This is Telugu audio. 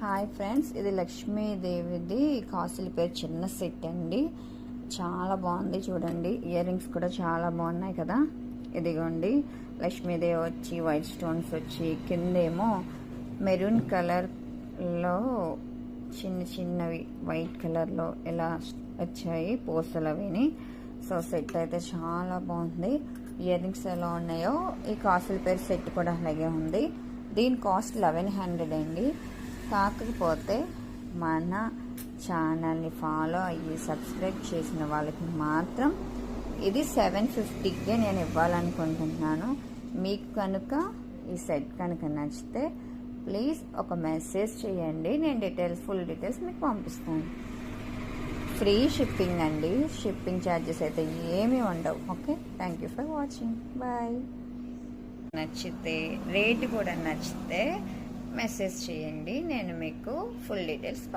హాయ్ ఫ్రెండ్స్ ఇది లక్ష్మీదేవిది కాసుల పేరు చిన్న సెట్ అండి. చాలా బాగుంది చూడండి. ఇయర్ రింగ్స్ కూడా చాలా బాగున్నాయి కదా. ఇదిగోండి లక్ష్మీదేవి వచ్చి వైట్ స్టోన్స్ వచ్చి కిందేమో మెరూన్ కలర్లో చిన్న చిన్నవి వైట్ కలర్లో ఇలా వచ్చాయి పూసలు అవిని సో సెట్ అయితే చాలా బాగుంది. ఇయర్ రింగ్స్ ఎలా ఉన్నాయో ఈ కాసుల పేరు సెట్ కూడా అలాగే ఉంది. దీని కాస్ట్ లెవెన్ హండ్రెడ్ అండి. కాకపోతే మన ఛానల్ని ఫాలో అయ్యి సబ్స్క్రైబ్ చేసిన వాళ్ళకి మాత్రం ఇది సెవెన్ ఫిఫ్టీకే నేను ఇవ్వాలనుకుంటున్నాను. మీకు కనుక ఈ సెట్ కనుక నచ్చితే ప్లీజ్ ఒక మెసేజ్ చేయండి. నేను డీటెయిల్స్ ఫుల్ డీటెయిల్స్ మీకు పంపిస్తాను. ఫ్రీ షిప్పింగ్ అండి. షిప్పింగ్ ఛార్జెస్ అయితే ఏమీ ఉండవు. Okay? Thank you for watching. Bye. నచ్చితే రేట్ కూడా నచ్చితే మెసేజ్ చేయండి నేను మీకు ఫుల్ డీటెయిల్స్ పంపిస్తాను